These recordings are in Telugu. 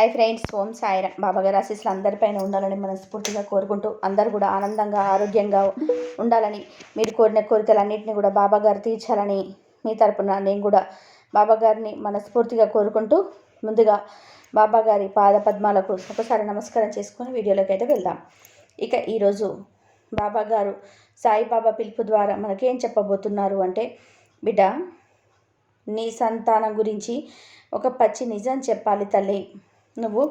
హై ఫ్రెండ్స్ ఓం సాయిరా బాబాగారు ఆశీస్సులు అందరిపైన ఉండాలని మనస్ఫూర్తిగా కోరుకుంటూ అందరూ కూడా ఆనందంగా ఆరోగ్యంగా ఉండాలని మీరు కోరిన కోరికలన్నింటినీ కూడా బాబాగారు తీర్చాలని మీ తరపున నేను కూడా బాబాగారిని మనస్ఫూర్తిగా కోరుకుంటూ ముందుగా బాబాగారి పాద పద్మాలకు ఒకసారి నమస్కారం చేసుకొని వీడియోలోకి అయితే వెళ్దాం. ఇక ఈరోజు బాబాగారు సాయిబాబా పిలుపు ద్వారా మనకేం చెప్పబోతున్నారు అంటే బిడ్డ నీ సంతానం గురించి ఒక పచ్చి నిజం చెప్పాలి తల్లి. నువ్వు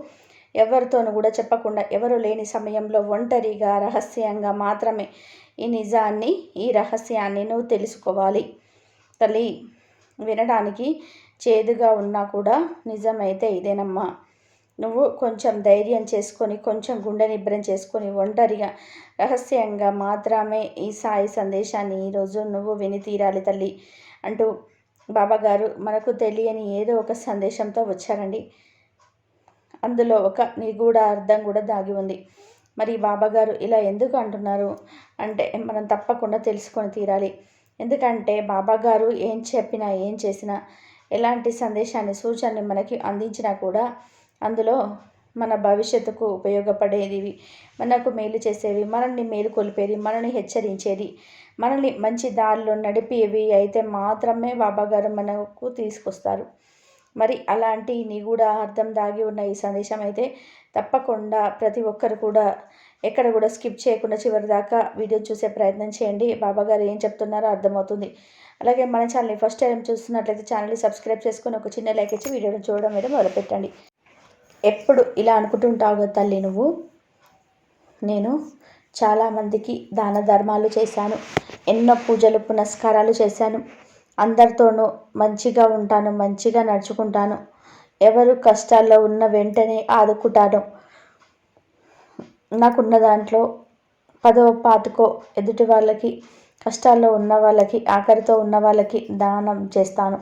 ఎవరితోనూ కూడా చెప్పకుండా ఎవరు లేని సమయంలో ఒంటరిగా రహస్యంగా మాత్రమే ఈ నిజాన్ని ఈ రహస్యాన్ని నువ్వు తెలుసుకోవాలి. తల్లి వినడానికి చేదుగా ఉన్నా కూడా నిజమైతే ఇదేనమ్మా. నువ్వు కొంచెం ధైర్యం చేసుకొని కొంచెం గుండె నిబ్బరం చేసుకొని ఒంటరిగా రహస్యంగా మాత్రమే ఈ సాయి సందేశాన్ని ఈరోజు నువ్వు విని తీరాలి తల్లి అంటూ బాబాగారు మనకు తెలియని ఏదో ఒక సందేశంతో వచ్చారండి. అందులో ఒక నిగూఢ అర్థం కూడా దాగి ఉంది. మరి బాబాగారు ఇలా ఎందుకు అంటున్నారు? అంటే మనం తప్పకుండా తెలుసుకొని తీరాలి. ఎందుకంటే బాబాగారు ఏం చెప్పినా ఏం చేసినా ఎలాంటి సందేశాన్ని సూచనని మనకి అందించినా కూడా అందులో మన భవిష్యత్తుకు ఉపయోగపడేది మనకు మేలు చేసేవి మనల్ని మేలు కొలిపేది మనల్ని హెచ్చరించేది మనల్ని మంచి దారిలో నడిపేవి అయితే మాత్రమే బాబాగారు మనకు తీసుకొస్తారు. మరి అలాంటి నిగూఢ అర్థం దాగి ఉన్న ఈ సందేశం అయితే తప్పకుండా ప్రతి ఒక్కరు కూడా ఎక్కడ కూడా స్కిప్ చేయకుండా చివరి దాకా వీడియో చూసే ప్రయత్నం చేయండి. బాబాగారు ఏం చెప్తున్నారో అర్థమవుతుంది. అలాగే మన ఛానల్ని ఫస్ట్ టైం చూస్తున్నట్లయితే ఛానల్ని సబ్స్క్రైబ్ చేసుకొని ఒక చిన్న లైక్ ఇచ్చి వీడియోని చూడడం మీద మొదలుపెట్టండి. ఎప్పుడు ఇలా అనుకుంటుంటావు కదా తల్లి నువ్వు? నేను చాలామందికి దాన ధర్మాలు చేశాను. ఎన్నో పూజలు పునస్కారాలు చేశాను. అందరితోనూ మంచిగా ఉంటాను మంచిగా నడుచుకుంటాను. ఎవరు కష్టాల్లో ఉన్న వెంటనే ఆదుకుంటాను. నాకున్న దాంట్లో పదో పాతుకో ఎదుటి వాళ్ళకి కష్టాల్లో ఉన్న వాళ్ళకి ఆఖరితో ఉన్న వాళ్ళకి దానం చేస్తాను.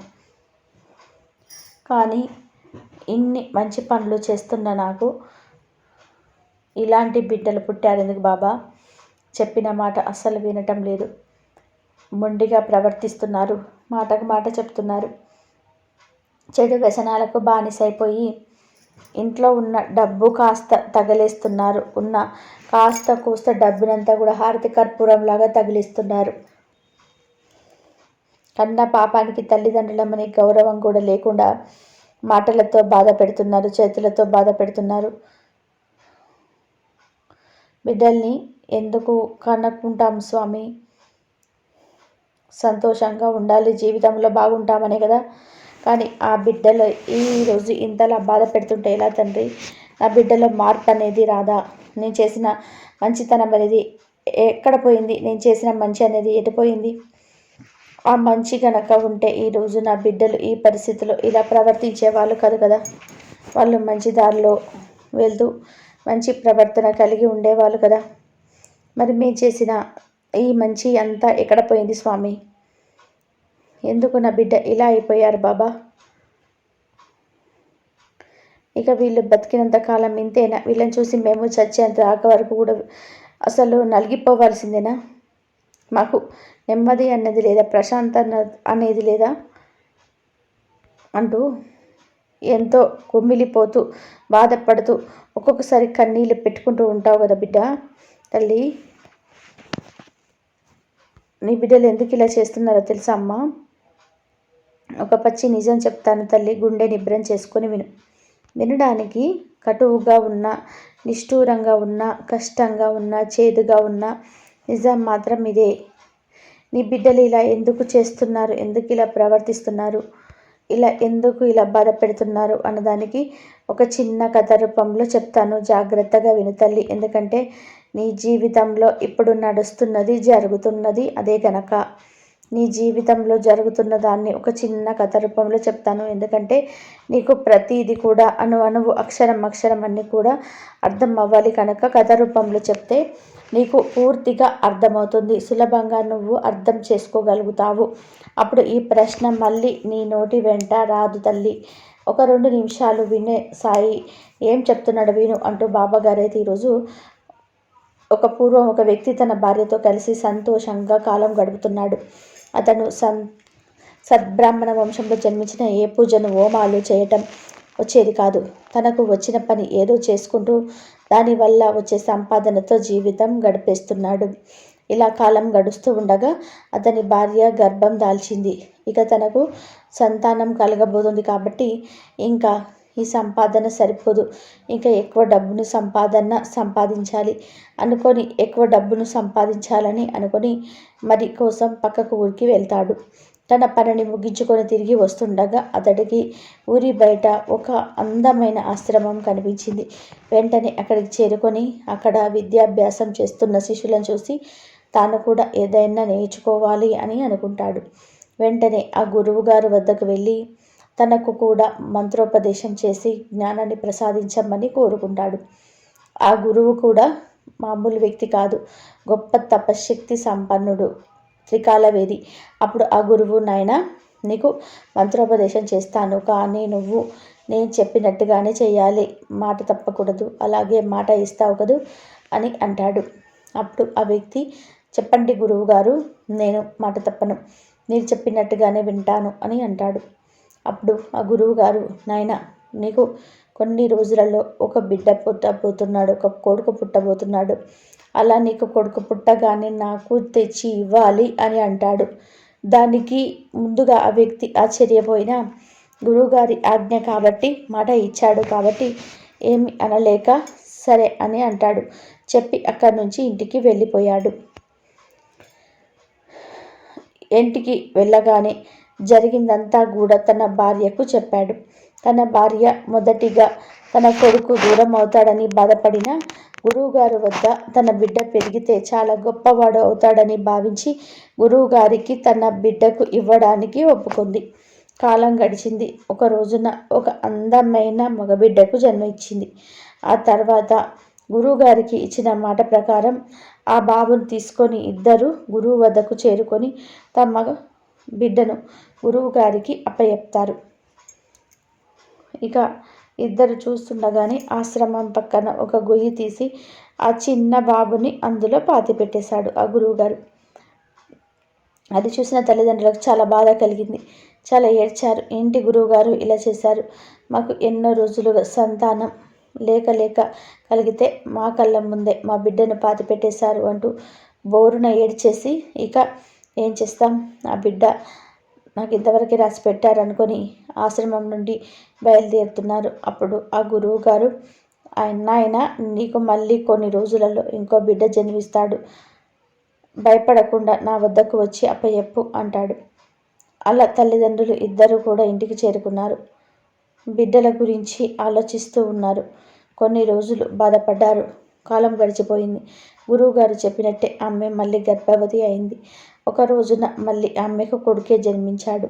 కానీ ఇన్ని మంచి పనులు చేస్తున్న నాకు ఇలాంటి బిడ్డలు పుట్టారు ఎందుకు బాబా? చెప్పిన మాట అస్సలు వినటం లేదు. మొండిగా ప్రవర్తిస్తున్నారు. మాటకు మాట చెప్తున్నారు. చెడు వ్యసనాలకు బానిసైపోయి ఇంట్లో ఉన్న డబ్బు కాస్త తగలేస్తున్నారు. ఉన్న కాస్త కూస్త డబ్బునంతా కూడా హారతి కర్పూరంలాగా తగిలిస్తున్నారు. కన్న పాపానికి తల్లిదండ్రులమని గౌరవం కూడా లేకుండా మాటలతో బాధ పెడుతున్నారు చేతులతో బాధ పెడుతున్నారు. బిడ్డల్ని ఎందుకు కనుక్కుంటాం స్వామి? సంతోషంగా ఉండాలి జీవితంలో బాగుంటామనే కదా. కానీ ఆ బిడ్డలు ఈరోజు ఇంతలా బాధ పెడుతుంటే ఎలా తండ్రి? నా బిడ్డలో మార్పు అనేది రాదా? నేను చేసిన మంచితనం అనేది ఎక్కడ పోయింది? నేను చేసిన మంచి అనేది ఎటుపోయింది ఆ మంచి కనుక ఉంటే ఈరోజు నా బిడ్డలు ఈ పరిస్థితిలో ఇలా ప్రవర్తించే వాళ్ళు కాదు కదా. వాళ్ళు మంచి దారిలో వెళ్తూ మంచి ప్రవర్తన కలిగి ఉండేవాళ్ళు కదా. మరి మేము చేసిన ఈ మంచి అంతా ఎక్కడ పోయింది స్వామి? ఎందుకు నా బిడ్డ ఇలా అయిపోయారు బాబా? ఇక వీళ్ళు బతికినంత కాలం ఇంతేనా? వీళ్ళని చూసి మేము చచ్చేంత ఆక వరకు కూడా అసలు నలిగిపోవాల్సిందేనా? మాకు నెమ్మది అన్నది లేదా? ప్రశాంత అనేది లేదా? అంటూ ఎంతో కుమ్మిలిపోతూ బాధపడుతూ ఒక్కొక్కసారి కన్నీళ్ళు పెట్టుకుంటూ ఉంటావు కదా బిడ్డ తల్లి? నీ బిడ్డలు ఎందుకు ఇలా చేస్తున్నారో తెలుసా అమ్మా? ఒక పచ్చి నిజం చెప్తాను తల్లి గుండె నిబ్రం చేసుకొని విను. వినడానికి కటువుగా ఉన్న నిష్ఠూరంగా ఉన్న కష్టంగా ఉన్న చేదుగా ఉన్న నిజం మాత్రం ఇదే. నీ బిడ్డలు ఇలా ఎందుకు చేస్తున్నారు? ఎందుకు ఇలా ప్రవర్తిస్తున్నారు? ఇలా ఎందుకు ఇలా బాధ పెడుతున్నారు? అన్నదానికి ఒక చిన్న కథ రూపంలో చెప్తాను. జాగ్రత్తగా విను తల్లి. ఎందుకంటే నీ జీవితంలో ఇప్పుడు నడుస్తున్నది జరుగుతున్నది అదే కనుక నీ జీవితంలో జరుగుతున్న దాన్ని ఒక చిన్న కథ రూపంలో చెప్తాను. ఎందుకంటే నీకు ప్రతిదీ కూడా అణు అణువు అక్షరం అక్షరం అన్నీ కూడా అర్థం అవ్వాలి కనుక కథ రూపంలో చెప్తే నీకు పూర్తిగా అర్థమవుతుంది. సులభంగా నువ్వు అర్థం చేసుకోగలుగుతావు. అప్పుడు ఈ ప్రశ్న మళ్ళీ నీ నోటి వెంట రాదు తల్లి. ఒక రెండు నిమిషాలు వినే సాయి. ఏం చెప్తున్నాడు విను అంటూ బాబాగారైతే ఈరోజు ఒక పూర్వం ఒక వ్యక్తి తన భార్యతో కలిసి సంతోషంగా కాలం గడుపుతున్నాడు. అతను సం సద్బ్రాహ్మణ వంశంలో జన్మించిన ఏ పూజను హోమాలు చేయటం వచ్చేది కాదు. తనకు వచ్చిన పని ఏదో చేసుకుంటూ దానివల్ల వచ్చే సంపాదనతో జీవితం గడిపేస్తున్నాడు. ఇలా కాలం గడుస్తూ ఉండగా అతని భార్య గర్భం దాల్చింది. ఇక తనకు సంతానం కలగబోతుంది కాబట్టి ఇంకా ఈ సంపాదన సరిపోదు. ఇంకా ఎక్కువ డబ్బును సంపాదన సంపాదించాలి. అనుకొని ఎక్కువ డబ్బును సంపాదించాలని అనుకొని మరి కోసం పక్కకు ఊరికి వెళ్తాడు. తన పనిని ముగించుకొని తిరిగి వస్తుండగా అతడికి ఊరి బయట ఒక అందమైన ఆశ్రమం కనిపించింది. వెంటనే అక్కడికి చేరుకొని అక్కడ విద్యాభ్యాసం చేస్తున్న శిష్యులను చూసి తాను కూడా ఏదైనా నేర్చుకోవాలి అని అనుకుంటాడు. వెంటనే ఆ గురువుగారు వద్దకు వెళ్ళి తనకు కూడా మంత్రోపదేశం చేసి జ్ఞానాన్ని ప్రసాదించమని కోరుకుంటాడు. ఆ గురువు కూడా మామూలు వ్యక్తి కాదు. గొప్ప తపశ్శక్తి సంపన్నుడు. త్రికాలవేది. అప్పుడు ఆ గురువు నాయన నీకు మంత్రోపదేశం చేస్తాను. కానీ నువ్వు నేను చెప్పినట్టుగానే చేయాలి. మాట తప్పకూడదు. అలాగే మాట ఇస్తావు కదూ అని అంటాడు. అప్పుడు ఆ వ్యక్తి చెప్పండి గురువు గారు నేను మాట తప్పను. మీరు చెప్పినట్టుగానే వింటాను అని అంటాడు. అప్పుడు ఆ గురువు గారు నాయన నీకు కొన్ని రోజులలో ఒక బిడ్డ పుట్టబోతున్నాడు ఒక కొడుకు పుట్టబోతున్నాడు. అలా నీకు కొడుకు పుట్టగానే నాకు తెచ్చి ఇవ్వాలి అని అంటాడు. దానికి ముందుగా ఆ వ్యక్తి ఆశ్చర్యపోయిన గురువుగారి ఆజ్ఞ కాబట్టి మాట ఇచ్చాడు కాబట్టి ఏమి అనలేక సరే అని అంటాడు. చెప్పి అక్కడి నుంచి ఇంటికి వెళ్ళిపోయాడు. ఇంటికి వెళ్ళగానే జరిగిందంతా కూడా తన భార్యకు చెప్పాడు. తన భార్య మొదటిగా తన కొడుకు దూరం అవుతాడని బాధపడిన గురువుగారు వద్ద తన బిడ్డ పెరిగితే చాలా గొప్పవాడు అవుతాడని భావించి గురువుగారికి తన బిడ్డకు ఇవ్వడానికి ఒప్పుకుంది. కాలం గడిచింది. ఒక రోజున ఒక అందమైన మగబిడ్డకు జన్మ ఇచ్చింది. ఆ తర్వాత గురువుగారికి ఇచ్చిన మాట ప్రకారం ఆ బాబును తీసుకొని ఇద్దరు గురువు వద్దకు చేరుకొని తమ బిడ్డను గురువు గారికి అప్పచెప్తారు. ఇక ఇద్దరు చూస్తుండగానే ఆశ్రమం పక్కన ఒక గొయ్యి తీసి ఆ చిన్న బాబుని అందులో పాతి పెట్టేశాడు ఆ గురువుగారు. అది చూసిన తల్లిదండ్రులకు చాలా బాధ కలిగింది. చాలా ఏడ్చారు. ఏంటి గురువుగారు ఇలా చేశారు? మాకు ఎన్నో రోజులుగా సంతానం లేక లేక కలిగితే మా కళ్ళ ముందే మా బిడ్డను పాతి పెట్టేశారు అంటూ బోరున ఏడ్చేసి ఇక ఏం చేస్తాం? ఆ బిడ్డ నాకు ఇంతవరకు రాసి పెట్టారనుకొని ఆశ్రమం నుండి బయలుదేరుతున్నారు. అప్పుడు ఆ గురువు గారు ఆయన నాయన నీకు మళ్ళీ కొన్ని రోజులలో ఇంకో బిడ్డ జన్మిస్తాడు. భయపడకుండా నా వద్దకు వచ్చి అప్పయెప్పు అంటాడు. అలా తల్లిదండ్రులు ఇద్దరు కూడా ఇంటికి చేరుకున్నారు. బిడ్డల గురించి ఆలోచిస్తూ ఉన్నారు. కొన్ని రోజులు బాధపడ్డారు. కాలం గడిచిపోయింది. గురువుగారు చెప్పినట్టే ఆమె మళ్ళీ గర్భవతి అయింది. ఒక రోజున మళ్ళీ ఆమెకు కొడుకే జన్మించాడు.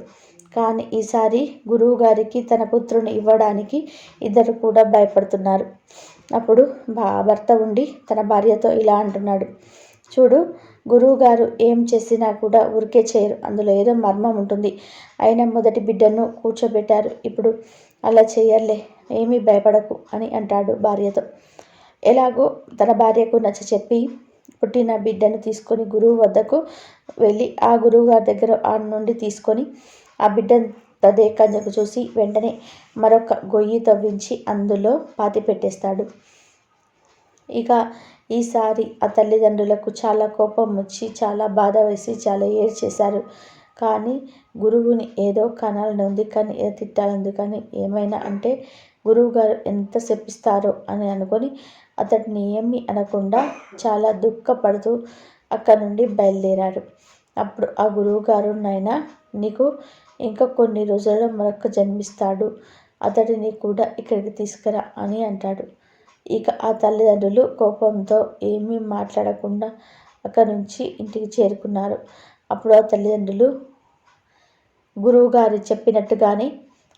కానీ ఈసారి గురువుగారికి తన పుత్రుని ఇవ్వడానికి ఇద్దరు కూడా భయపడుతున్నారు. అప్పుడు బా భర్త ఉండి తన భార్యతో ఇలా అంటున్నాడు. చూడు గురువుగారు ఏం చేసినా కూడా ఊరికే చేయరు. అందులో ఏదో మర్మం ఉంటుంది. అయినా మొదటి బిడ్డను కూర్చోబెట్టారు. ఇప్పుడు అలా చేయర్లే ఏమీ భయపడకు అని అంటాడు భార్యతో. ఎలాగో తన భార్యకు నచ్చ చెప్పి పుట్టిన బిడ్డను తీసుకొని గురువు వద్దకు వెళ్ళి ఆ గురువు గారి దగ్గర ఆ నుండి తీసుకొని ఆ బిడ్డ తదే కంజకు చూసి వెంటనే మరొక గొయ్యి తవ్వించి అందులో పాతి పెట్టేస్తాడు. ఇక ఈసారి ఆ తల్లిదండ్రులకు చాలా కోపం వచ్చి చాలా బాధ వేసి చాలా ఏడ్చేశారు. కానీ గురువుని ఏదో కనాలనుంది కానీ తిట్టాలని ఉంది కానీ ఏమైనా అంటే గురువుగారు ఎంత శపిస్తారో అని అనుకొని అతడిని ఏమీ అనకుండా చాలా దుఃఖపడుతూ అక్కడ నుండి బయలుదేరారు అప్పుడు ఆ గురువుగారు నాయన నీకు ఇంకా కొన్ని రోజుల్లో మరొక జన్మిస్తాడు. అతడిని కూడా ఇక్కడికి తీసుకురా అని అంటాడు. ఇక ఆ తల్లిదండ్రులు కోపంతో ఏమీ మాట్లాడకుండా అక్కడి నుంచి ఇంటికి చేరుకున్నారు. అప్పుడు ఆ తల్లిదండ్రులు గురువుగారు చెప్పినట్టుగానే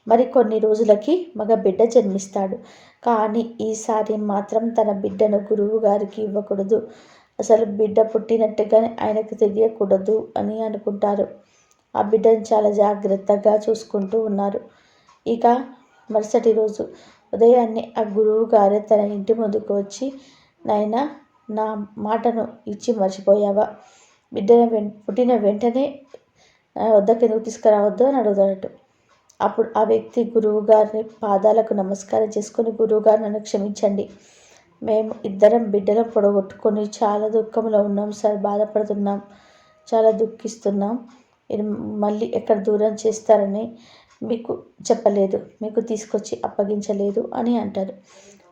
మరి కొన్ని రోజులకి మగ బిడ్డ జన్మిస్తాడు. కానీ ఈసారి మాత్రం తన బిడ్డను గురువు గారికి ఇవ్వకూడదు. అసలు బిడ్డ పుట్టినట్టుగా ఆయనకు తెలియకూడదు అని అనుకుంటారు. ఆ బిడ్డను చాలా జాగ్రత్తగా చూసుకుంటూ ఉన్నారు. ఇక మరుసటి రోజు ఉదయాన్నే ఆ గురువు గారే తన ఇంటి ముందుకు వచ్చి నాయన నా మాటను ఇచ్చి మర్చిపోయావా? బిడ్డను వెం పుట్టిన వెంటనే వద్దకు ఎందుకు తీసుకురావద్దు అని అడుగుతాడట. అప్పుడు ఆ వ్యక్తి గురువు గారిని పాదాలకు నమస్కారం చేసుకొని గురువుగారు నన్ను క్షమించండి. మేము ఇద్దరం బిడ్డలు పొడగొట్టుకొని చాలా దుఃఖంలో ఉన్నాం సార్ బాధపడుతున్నాం చాలా దుఃఖిస్తున్నాం. మీరు మళ్ళీ ఎక్కడ దూరం చేస్తారని మీకు చెప్పలేదు మీకు తీసుకొచ్చి అప్పగించలేదు అని అంటారు.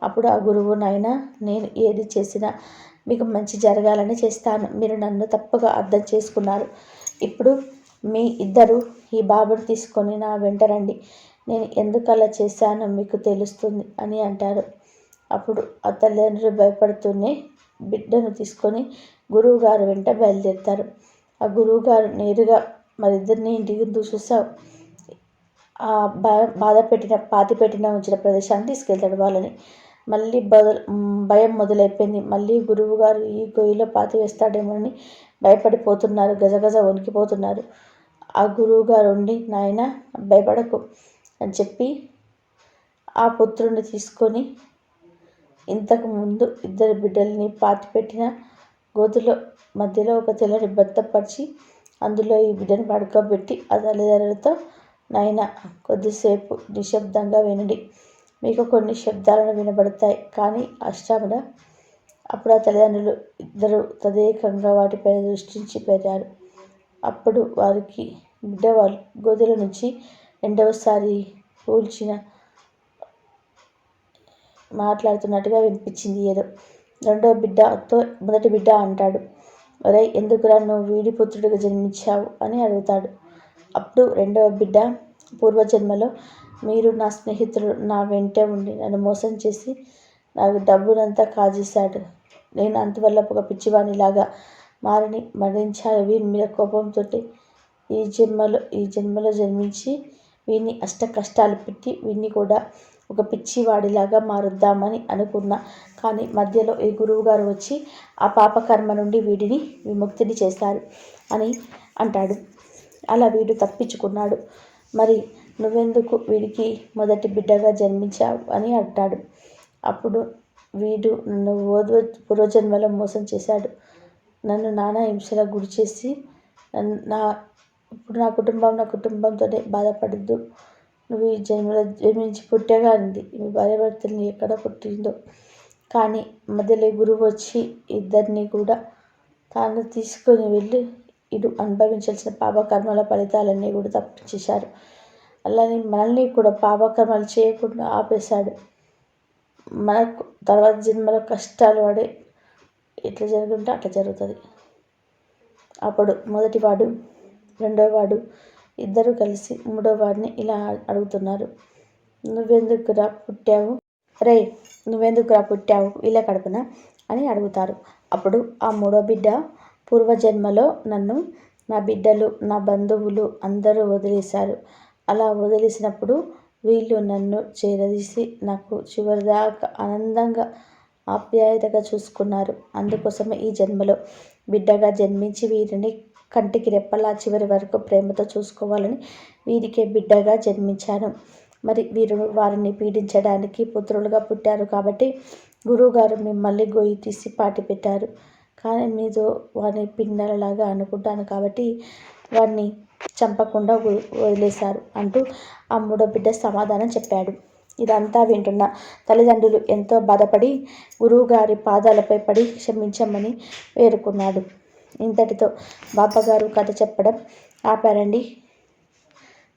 అప్పుడు ఆ గురువు నాయన నేను ఏది చేసినా మీకు మంచి జరగాలని చేస్తాను. మీరు నన్ను తప్పుగా అర్థం చేసుకున్నారు. ఇప్పుడు మీ ఇద్దరు ఈ బాబుని తీసుకొని నా వెంట రండి. నేను ఎందుకు అలా చేశానో మీకు తెలుస్తుంది అని అంటారు. అప్పుడు ఆ తల్లిదండ్రులు భయపడుతూనే బిడ్డను తీసుకొని గురువు గారు వెంట బయలుదేరుతారు. ఆ గురువు గారు నేరుగా మరిద్దరిని ఇంటికి చూసావు ఆ బా బాధ పెట్టిన పాతి పెట్టిన ఉంచిన ప్రదేశాన్ని తీసుకెళ్తాడు వాళ్ళని. మళ్ళీ బదులు భయం మొదలైపోయింది. మళ్ళీ గురువుగారు ఈ గొయ్యిలో పాతి వేస్తాడేమోనని భయపడిపోతున్నారు గజగజ వణికిపోతున్నారు. ఆ గురువు గారు ఉండి నాయన భయపడకు అని చెప్పి ఆ పుత్రుని తీసుకొని ఇంతకు ముందు ఇద్దరు బిడ్డల్ని పాతిపెట్టిన గోతులో మధ్యలో ఒక తెల్లని బత్తపరిచి అందులో ఈ బిడ్డను పడుకోబెట్టి ఆ తల్లిదండ్రులతో నాయన కొద్దిసేపు నిశ్శబ్దంగా వినండి. మీకు కొన్ని శబ్దాలను వినబడతాయి కానీ అష్టాముల అప్పుడు ఆ తల్లిదండ్రులు ఇద్దరు తదేకంగా వాటిపై దృష్టించి పెరిగారు అప్పుడు వారికి బిడ్డ వాళ్ళు గోధుల నుంచి రెండవసారి కూల్చిన మాట్లాడుతున్నట్టుగా వినిపించింది ఏదో. రెండవ బిడ్డతో మొదటి బిడ్డ అంటాడు. ఒరే ఎందుకురా నువ్వు వీడి పుత్రుడిగా జన్మించావు అని అడుగుతాడు. అప్పుడు రెండవ బిడ్డ పూర్వజన్మలో మీరు నా స్నేహితుడు నా వెంటే ఉండి నన్ను మోసం చేసి నాకు డబ్బునంతా కాజేశాడు. నేను అంతవల్ల ఒక పిచ్చివాణిలాగా మారిని మరణించాలి. వీరి మీద కోపంతో ఈ జన్మలో ఈ జన్మలో జన్మించి వీడిని అష్ట కష్టాలు పెట్టి వీడిని కూడా ఒక పిచ్చివాడిలాగా మారుద్దామని అనుకున్నా. కానీ మధ్యలో ఈ గురువు గారు వచ్చి ఆ పాపకర్మ నుండి వీడిని విముక్తిని చేస్తారు అని అంటాడు. అలా వీడు తప్పించుకున్నాడు. మరి నువ్వెందుకు వీడికి మొదటి బిడ్డగా జన్మించావు అని అంటాడు. అప్పుడు వీడు నన్ను ఓద్వ పూర్వజన్మలో మోసం చేశాడు. నన్ను నానా హింసలకు గురి చేసి నా ఇప్పుడు నా కుటుంబం నా కుటుంబంతోనే బాధపడద్దు. నువ్వు ఈ జన్మలో జన్మించి పుట్టగా ఉంది. మీ భార్యాభర్తల్ని ఎక్కడ పుట్టిందో. కానీ మధ్యలో గురువు వచ్చి ఇద్దరిని కూడా తాను తీసుకొని వెళ్ళి ఇటు అనుభవించాల్సిన పాపకర్మల ఫలితాలన్నీ కూడా తప్పించేశారు. అలానే మనల్ని కూడా పాపకర్మలు చేయకుండా ఆపేశాడు. మనకు తర్వాత జన్మలో కష్టాలు పడి ఎట్లా జరుగుంటే అట్లా జరుగుతుంది. అప్పుడు మొదటివాడు రెండోవాడు ఇద్దరు కలిసి మూడో వాడిని ఇలా అడుగుతున్నారు. నువ్వెందుకురా పుట్టావు? రే నువ్వెందుకురా పుట్టావు? ఇలా కడుపున? అని అడుగుతారు. అప్పుడు ఆ మూడో బిడ్డ పూర్వజన్మలో నన్ను నా బిడ్డలు నా బంధువులు అందరూ వదిలేశారు. అలా వదిలేసినప్పుడు వీళ్ళు నన్ను చేరదీసి నాకు చివరిదాకా ఆనందంగా ఆప్యాయతగా చూసుకున్నారు. అందుకోసమే ఈ జన్మలో బిడ్డగా జన్మించి వీరిని కంటికి రెప్పలా చివరి వరకు ప్రేమతో చూసుకోవాలని వీరికే బిడ్డగా జన్మించాను. మరి వీరు వారిని పీడించడానికి పుత్రులుగా పుట్టారు కాబట్టి గురువుగారు మిమ్మల్ని గొయ్యి తీసి పాటి పెట్టారు. కానీ మీతో వారిని పిండాలలాగా అనుకుంటాను కాబట్టి వారిని చంపకుండా వదిలేశారు అంటూ ఆ మూడో బిడ్డ సమాధానం చెప్పాడు. ఇదంతా వింటున్న తల్లిదండ్రులు ఎంతో బాధపడి గురువుగారి పాదాలపై పడి క్షమించమని పేర్కొన్నాడు ఇంతటితో బాబాగారు కథ చెప్పడం ఆపారండి.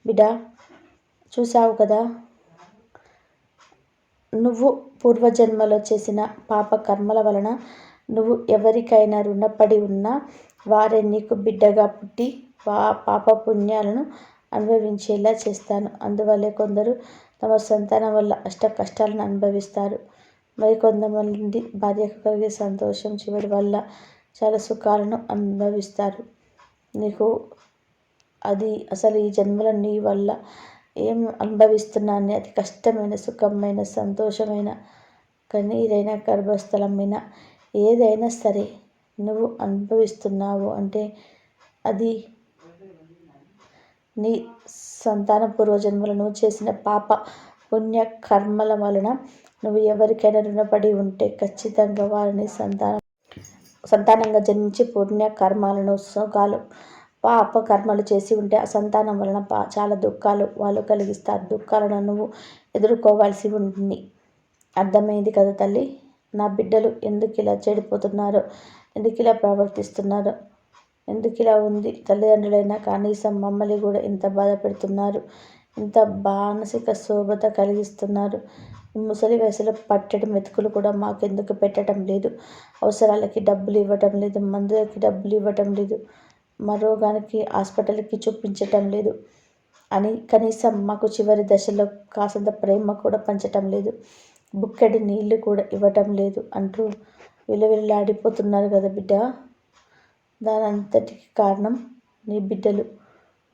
బిడ్డ చూసావు కదా? నువ్వు పూర్వజన్మలో చేసిన పాప కర్మల వలన నువ్వు ఎవరికైనా రుణపడి ఉన్నా వారే నీకు బిడ్డగా పుట్టి పా పాప పుణ్యాలను అనుభవించేలా చేస్తాను. అందువల్లే కొందరు తమ సంతానం వల్ల అష్ట కష్టాలను అనుభవిస్తారు. మరి కొంతమంది భార్యకు కలిగే సంతోషం చివరి వల్ల చాలా సుఖాలను అనుభవిస్తారు. నీకు అది అసలు ఈ జన్మలో నీ వల్ల ఏం అనుభవిస్తున్నాను అతి కష్టమైన సుఖమైన సంతోషమైన కన్నీరైన గర్భస్థలమైన ఏదైనా సరే నువ్వు అనుభవిస్తున్నావు అంటే అది నీ సంతాన పూర్వజన్మలో నువ్వు చేసిన పాప పుణ్య కర్మల వలన నువ్వు ఎవరికైనా రుణపడి ఉంటే ఖచ్చితంగా వారిని సంతానం సంతానంగా జన్మించి పుణ్య కర్మాలను సుఖాలు పాప కర్మలు చేసి ఉంటే ఆ సంతానం వలన పా చాలా దుఃఖాలు వాళ్ళు కలిగిస్తారు. దుఃఖాలను నువ్వు ఎదుర్కోవాల్సి ఉంటుంది అర్థమైంది కదా తల్లి? నా బిడ్డలు ఎందుకు ఇలా చెడిపోతున్నారో ఎందుకు ఇలా ప్రవర్తిస్తున్నారు? ఎందుకు ఇలా ఉంది? తల్లిదండ్రులైనా కనీసం మమ్మల్ని కూడా ఇంత బాధ పెడుతున్నారు. ఇంత మానసిక శోభత కలిగిస్తున్నారు. ముసలి వయసులో పట్టడం మెతుకులు కూడా మాకెందుకు పెట్టడం లేదు. అవసరాలకి డబ్బులు ఇవ్వటం లేదు. మందులకి డబ్బులు ఇవ్వటం లేదు. మరోగానికి హాస్పిటల్కి చూపించటం లేదు. అని కనీసం మాకు చివరి దశలో కాసంత ప్రేమ కూడా పంచటం లేదు. బుక్కెడి నీళ్ళు కూడా ఇవ్వటం లేదు అంటూ విలవిల్లాడిపోతున్నారు కదా బిడ్డ. దాని అంతటికి కారణం నీ బిడ్డలు.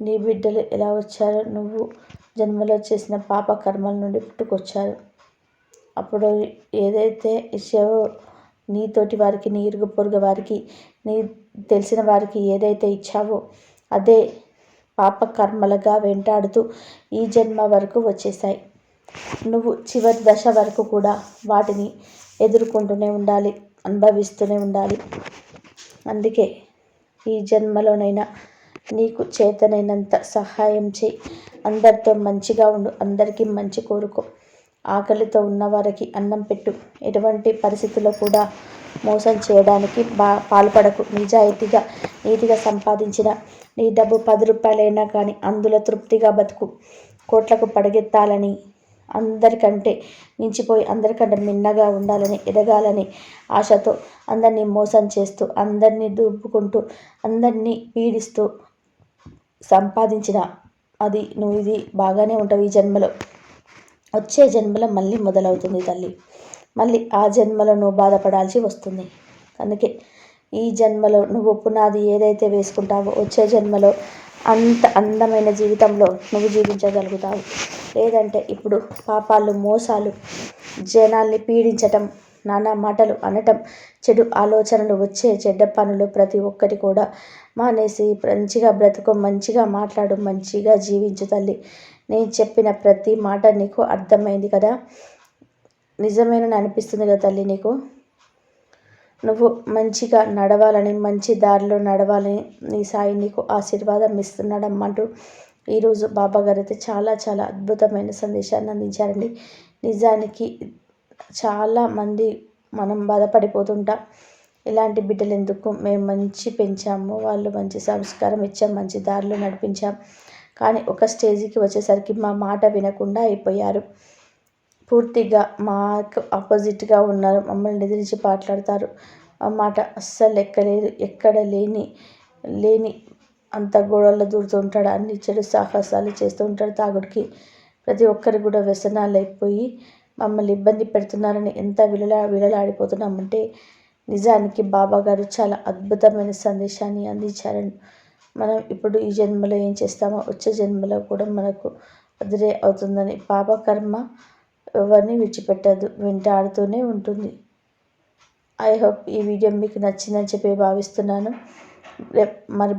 నీ బిడ్డలు ఎలా వచ్చారో నువ్వు జన్మలో చేసిన పాప కర్మల నుండి పుట్టుకొచ్చారు. అప్పుడు ఏదైతే ఇచ్చావో నీతోటి వారికి నీ ఇరుగు పొరుగు వారికి నీ తెలిసిన వారికి ఏదైతే ఇచ్చావో అదే పాప కర్మలుగా వెంటాడుతూ ఈ జన్మ వరకు వచ్చేసాయి నువ్వు చివరి దశ వరకు కూడా వాటిని ఎదుర్కొంటూనే ఉండాలి. అనుభవిస్తూనే ఉండాలి. అందుకే ఈ జన్మలోనైనా నీకు చేతనైనంత సహాయం చేయి. అందరితో మంచిగా ఉండు. అందరికీ మంచి కోరుకో. ఆకలితో ఉన్నవారికి అన్నం పెట్టు. ఎటువంటి పరిస్థితుల్లో కూడా మోసం చేయడానికి బా పాల్పడకు. నిజాయితీగా నీతిగా సంపాదించిన నీ డబ్బు పది రూపాయలైనా కానీ అందులో తృప్తిగా బతుకు. కోట్లకు పడగెత్తాలని అందరికంటే మించిపోయి అందరికంటే మిన్నగా ఉండాలని ఎదగాలని ఆశతో అందరినీ మోసం చేస్తూ అందరినీ దూపుకుంటూ అందరినీ పీడిస్తూ సంపాదించిన అది నువ్వు ఇది బాగానే ఉంటావు ఈ జన్మలో. వచ్చే జన్మలో మళ్ళీ మొదలవుతుంది తల్లి. మళ్ళీ ఆ జన్మలో నువ్వు బాధపడాల్సి వస్తుంది. అందుకే ఈ జన్మలో నువ్వు పునాది ఏదైతే వేసుకుంటావో వచ్చే జన్మలో అంత అందమైన జీవితంలో నువ్వు జీవించగలుగుతావు. లేదంటే ఇప్పుడు పాపాలు మోసాలు జనాల్ని పీడించటం నానా మాటలు అనటం చెడు ఆలోచనలు వచ్చే చెడ్డ పనులు ప్రతి ఒక్కటి కూడా మానేసి మంచిగా బ్రతుకు మంచిగా మాట్లాడు మంచిగా జీవించు తల్లి. నేను చెప్పిన ప్రతి మాట నీకు అర్థమైంది కదా? నిజమేనని అనిపిస్తుంది కదా తల్లి నీకు? నువ్వు మంచిగా నడవాలని మంచి దారిలో నడవాలని నీ సాయి నీకు ఆశీర్వాదం ఇస్తున్నాడమ్మంటూ ఈరోజు బాబా గారు అయితే చాలా చాలా అద్భుతమైన సందేశాన్ని అందించారండి. నిజానికి చాలామంది మనం బాధపడిపోతుంటాం. ఇలాంటి బిడ్డలు ఎందుకు? మేము మంచి పెంచాము. వాళ్ళు మంచి సంస్కారం ఇచ్చాం మంచి దారిలో నడిపించాం. కానీ ఒక స్టేజ్కి వచ్చేసరికి మా మాట వినకుండా అయిపోయారు. పూర్తిగా మాకు ఆపోజిట్గా ఉన్నారు. మమ్మల్ని ఎదిరించి మాట్లాడతారు. ఆ మాట అస్సలు ఎక్కలేదు ఎక్కడ లేని లేని అంత గొడవల్లో దూరుతుంటాడు అన్ని చెడు సాహసాలు చేస్తూ ఉంటాడు తాగుడికి. ప్రతి ఒక్కరు కూడా వ్యసనాలు అయిపోయి మమ్మల్ని ఇబ్బంది పెడుతున్నారని ఎంత విలలా విలలాడిపోతున్నామంటే నిజానికి బాబా గారు చాలా అద్భుతమైన సందేశాన్ని అందించారని. మనం ఇప్పుడు ఈ జన్మలో ఏం చేస్తామో వచ్చే జన్మలో కూడా మనకు అదిరే అవుతుందని. పాపకర్మ ఎవరిని విడిచిపెట్టదు. వెంటాడుతూనే ఉంటుంది. ఐ హోప్ ఈ వీడియో మీకు నచ్చిందని చెప్పి భావిస్తున్నాను. మరి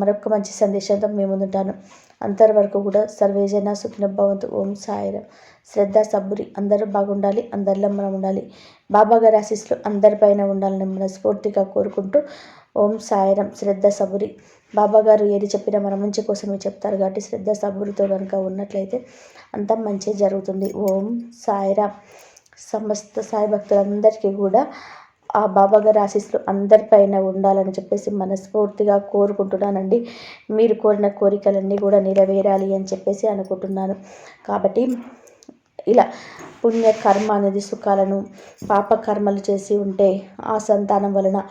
మరొక మంచి సందేశంతో మేము ముందుంటాను. అంతవరకు వరకు కూడా సర్వేజన సుఖిన భవంతు. ఓం సాయిరం శ్రద్ధ సబ్బురి. అందరూ బాగుండాలి. అందరిలో మనం ఉండాలి. బాబా గారి ఆశీస్సులు అందరిపైన ఉండాలని మనస్ఫూర్తిగా కోరుకుంటూ ఓం సాయిరం శ్రద్ధ సబురి బాబాగారు ఏది చెప్పినా మన మంచి కోసమే చెప్తారు కాబట్టి శ్రద్ధ సబురితో కనుక ఉన్నట్లయితే అంతా మంచి జరుగుతుంది. ఓం సాయిరామ్. సమస్త సాయి భక్తులందరికీ కూడా ఆ బాబాగారి ఆశీస్సులు అందరిపైన ఉండాలని చెప్పేసి మనస్ఫూర్తిగా కోరుకుంటున్నానండి. మీరు కోరిన కోరికలన్నీ కూడా నెరవేరాలి అని చెప్పేసి అనుకుంటున్నాను. కాబట్టి ఇలా పుణ్యకర్మ అనేది సుఖాలను పాప కర్మలు చేసి ఉంటే ఆ సంతానం వలన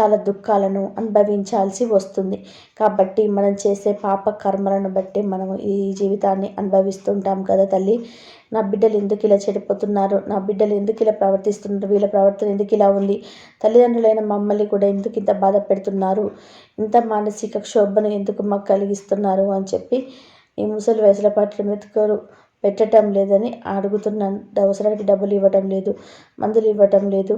చాలా దుఃఖాలను అనుభవించాల్సి వస్తుంది. కాబట్టి మనం చేసే పాప కర్మలను బట్టి మనం ఈ జీవితాన్ని అనుభవిస్తుంటాం కదా తల్లి. నా బిడ్డలు ఎందుకు ఇలా చెడిపోతున్నారు? నా బిడ్డలు ఎందుకు ఇలా ప్రవర్తిస్తున్నారు? వీళ్ళ ప్రవర్తన ఎందుకు ఇలా ఉంది? తల్లిదండ్రులైన మమ్మల్ని కూడా ఎందుకు ఇంత బాధ పెడుతున్నారు? ఇంత మానసిక క్షోభను ఎందుకు మాకు కలిగిస్తున్నారు? అని చెప్పి ఈ ముసలి వయసుల పట్ల మెతుకరు పెట్టడం లేదని అడుగుతున్నాను అవసరానికి డబ్బులు ఇవ్వటం లేదు మందులు ఇవ్వటం లేదు.